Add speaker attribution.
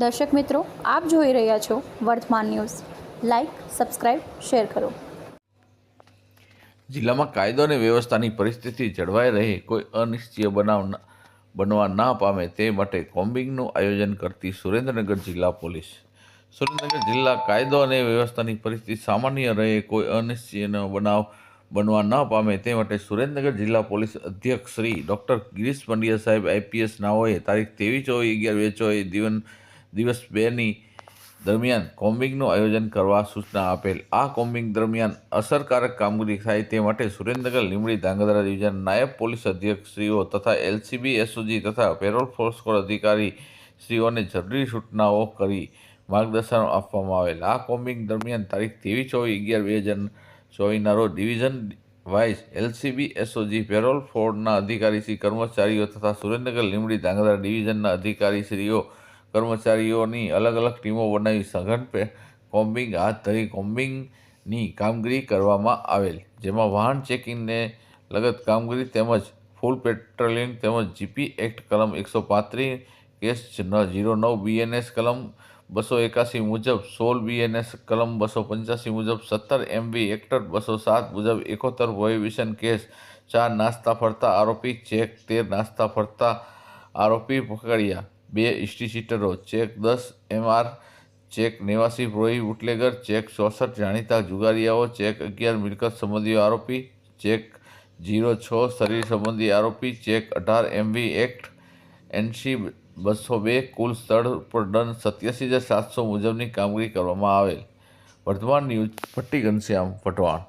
Speaker 1: દર્શક મિત્રો, આપ જોઈ રહ્યા છો વર્તમાન ન્યૂઝ. લાઈક સબસ્ક્રાઇબ શેર કરો.
Speaker 2: જિલ્લામાં કાયદો અને વ્યવસ્થાની પરિસ્થિતિ જળવાઈ રહે, કોઈ અનિશ્ચિય બનાવ બનવા ના પામે તે માટે કોમ્બિંગનું આયોજન કરતી સુરેન્દ્રનગર જિલ્લા પોલીસ. સુરેન્દ્રનગર જિલ્લા કાયદો અને વ્યવસ્થાની પરિસ્થિતિ સામાન્ય રહે, કોઈ અનિશ્ચિત બનાવ બનવા ન પામે તે માટે સુરેન્દ્રનગર જિલ્લા પોલીસ અધ્યક્ષ શ્રી ડૉક્ટર ગિરીશ પંડ્યા સાહેબ આઈપીએસ નાઓએ તારીખ ત્રેવીસ ચોવીસ અગિયાર બે ચોવીસ, દિવન દિવસ બેની દરમિયાન કોમ્બિંગનું આયોજન કરવા સૂચના આપેલ. આ કોમ્બિંગ દરમિયાન અસરકારક કામગીરી થાય તે માટે સુરેન્દ્રનગર, લીંબડી, ધાંગધ્રા ડિવિઝન નાયબ પોલીસ અધ્યક્ષશ્રીઓ તથા એલસીબી, એસઓજી તથા પેરોલ ફોર્સ કોડ અધિકારી શ્રીઓને જરૂરી સૂચનાઓ કરી માર્ગદર્શન આપવામાં આવેલ. આ કોમ્બિંગ દરમિયાન તારીખ ત્રેવીસ ચોવીસ અગિયાર બે હજાર ચોવીસના રોજ division wise LCB, SOG, parole ફોર્ડના અધિકારીશ્રી, કર્મચારીઓ તથા સુરેન્દ્રનગર, લીંબડી, ધાંગધ્રા ડિવિઝનના અધિકારીશ્રીઓ કર્મચારીઓની અલગ અલગ ટીમો બનાવી સઘન કોમ્બિંગ હાથ ધરી કોમ્બિંગની કામગીરી કરવામાં આવેલ, જેમાં વાહન ચેકિંગને લગત કામગીરી તેમજ ફૂલ પેટ્રોલિંગ તેમજ જીપી એક્ટ કલમ એકસો પાંત્રીસ, કેસ જીરો નવ, બીએનએસ કલમ બસો એકાસી મુજબ, સોળ બીએનએસ કલમ બસો પંચ્યાસી મુજબ, સત્તર એમબી એક્ટર બસો સાત મુજબ એકોતેર પ્રોહિબિશન કેસ, ચાર નાસ્તા ફરતા આરોપી, ચેક તેર નાસ્તા ફરતા આરોપી પકડ્યા. બે ઇસ્ટીસીટરો ચેક દસ એમઆર, ચેક નેવાસી પ્રોહી બુટલેગર ચેક ચોસઠ જાણીતા જુગારીયાઓ, ચેક અગિયાર મિલકત સંબંધી આરોપી, ચેક જીરો છ શરીર સંબંધી આરોપી, ચેક અઢાર એમવી એક્ટ, એનસી બસો બે, કુલ સ્થળ પર દંડ સત્યાસી હજાર સાતસો મુજબની કામગીરી કરવામાં આવેલ. વર્તમાન ન્યૂઝ ભટ્ટી ઘનશ્યામ પટવાણ.